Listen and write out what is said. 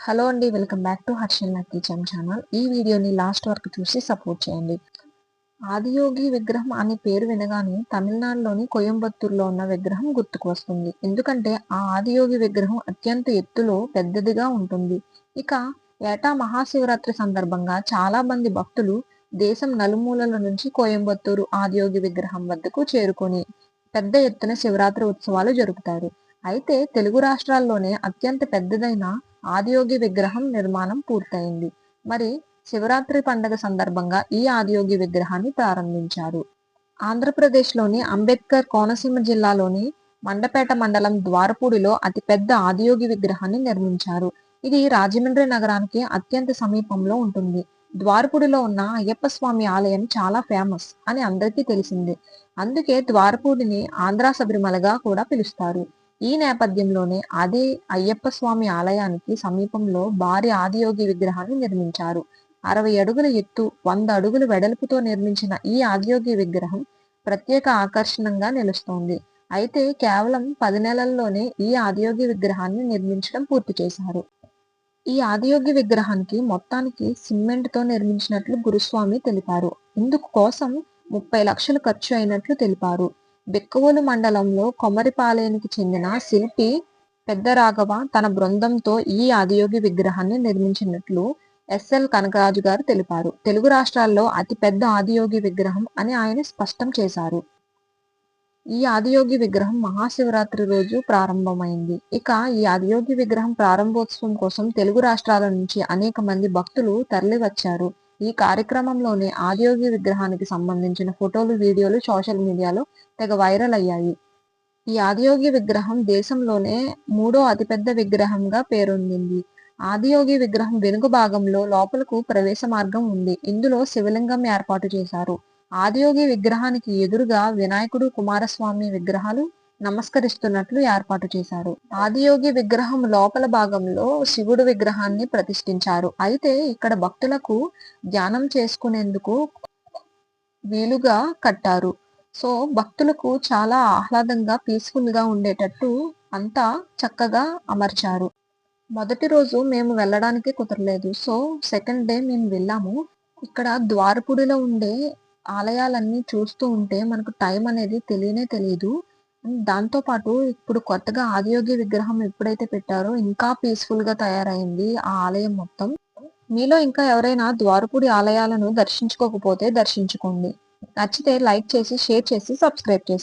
Hello అండి welcome back to Harshan kitchen channel. ఈ వీడియోని లాస్ట్ వరకు చూసి సపోర్ట్ చేయండి. ఆదియోగి విగ్రహం అనే పేరు వినగానే తమిళనాడులోని కోయంబత్తూరులో ఉన్న విగ్రహం గుర్తుకు వస్తుంది. ఎందుకంటే ఆ ఆదియోగి విగ్రహం అత్యంత ఎత్తులో పెద్దదిగా ఉంటుంది. ఇక ఏటా మహాశివరాత్రి సందర్భంగా చాలా మంది భక్తులు దేశం నలుమూలల నుంచి కోయంబత్తూరు ఆదియోగి విగ్రహం వద్దకు చేరుకొని పెద్ద ఎత్తున శివరాత్రి ఉత్సవాలు జరుపుతారు. అయితే తెలుగు రాష్ట్రాల్లోనే అత్యంత పెద్దదైన ఆదియోగి విగ్రహం నిర్మాణం పూర్తయింది. మరి శివరాత్రి పండుగ సందర్భంగా ఈ ఆదియోగి విగ్రహాన్ని ప్రారంభించారు. ఆంధ్రప్రదేశ్లోని అంబేద్కర్ కోనసీమ జిల్లాలోని మండపేట మండలం ద్వారపూడిలో అతిపెద్ద ఆదియోగి విగ్రహాన్ని నిర్మించారు. ఇది రాజమండ్రి నగరానికి అత్యంత సమీపంలో ఉంటుంది. ద్వారపూడిలో ఉన్న అయ్యప్ప స్వామి ఆలయం చాలా ఫేమస్ అని అందరికీ తెలిసిందే. అందుకే ద్వారపూడిని ఆంధ్ర శబరిమలగా కూడా పిలుస్తారు. ఈ నేపథ్యంలోనే అదే అయ్యప్ప స్వామి ఆలయానికి సమీపంలో భారీ ఆదియోగి విగ్రహాన్ని నిర్మించారు. అరవై అడుగుల ఎత్తు వంద అడుగుల వెడల్పుతో నిర్మించిన ఈ ఆదియోగి విగ్రహం ప్రత్యేక ఆకర్షణంగా నిలుస్తోంది. అయితే కేవలం పది నెలల్లోనే ఈ ఆదియోగి విగ్రహాన్ని నిర్మించడం పూర్తి చేశారు. ఈ ఆదియోగి విగ్రహానికి మొత్తానికి సిమెంట్తో నిర్మించినట్లు గురుస్వామి తెలిపారు. ఇందుకు కోసం ముప్పై లక్షలు ఖర్చు అయినట్లు తెలిపారు. బిక్కవోలు మండలంలో కొమరిపాలెనికి చెందిన శిల్పి పెద్ద రాఘవ తన బృందంతో ఈ ఆదియోగి విగ్రహాన్ని నిర్మించినట్లు ఎస్ఎల్ కనకరాజు గారు తెలిపారు. తెలుగు రాష్ట్రాల్లో అతి పెద్ద ఆదియోగి విగ్రహం అని ఆయన స్పష్టం చేశారు. ఈ ఆదియోగి విగ్రహం మహాశివరాత్రి రోజు ప్రారంభమైంది. ఇక ఈ ఆదియోగి విగ్రహం ప్రారంభోత్సవం కోసం తెలుగు రాష్ట్రాల నుంచి అనేక మంది భక్తులు తరలివచ్చారు. ఈ కార్యక్రమంలోనే ఆదియోగి విగ్రహానికి సంబంధించిన ఫోటోలు వీడియోలు సోషల్ మీడియాలో తెగ వైరల్ అయ్యాయి. ఈ ఆదియోగి విగ్రహం దేశంలోనే మూడో అతిపెద్ద విగ్రహంగా పేరొందింది. ఆదియోగి విగ్రహం వెనుక భాగంలో లోపలకు ప్రవేశ మార్గం ఉంది. ఇందులో శివలింగం ఏర్పాటు చేశారు. ఆదియోగి విగ్రహానికి ఎదురుగా వినాయకుడు కుమారస్వామి విగ్రహాలు నమస్కరిస్తున్నట్లు ఏర్పాటు చేశారు. ఆదియోగి విగ్రహం లోపల భాగంలో శివుడు విగ్రహాన్ని ప్రతిష్ఠించారు. అయితే ఇక్కడ భక్తులకు ధ్యానం చేసుకునేందుకు వీలుగా కట్టారు. సో భక్తులకు చాలా ఆహ్లాదంగా పీస్ఫుల్గా ఉండేటట్టు అంతా చక్కగా అమర్చారు. మొదటి రోజు మేము వెళ్ళడానికి కుదరలేదు. సో సెకండ్ డే మేము వెళ్ళాము. ఇక్కడ ద్వారపుడిలో ఉండే ఆలయాలన్నీ చూస్తూ ఉంటే మనకు టైం అనేది తెలియనే తెలియదు. దాంతో పాటు ఇప్పుడు కొత్తగా ఆదియోగి విగ్రహం ఎప్పుడైతే పెట్టారో ఇంకా పీస్ఫుల్గా తయారైంది ఆ ఆలయం మొత్తం. మీలో ఇంకా ఎవరైనా ద్వారపుడి ఆలయాలను దర్శించుకోకపోతే దర్శించుకోండి. నచ్చితే లైక్ చేసి షేర్ చేసి సబ్స్క్రైబ్ చేసి.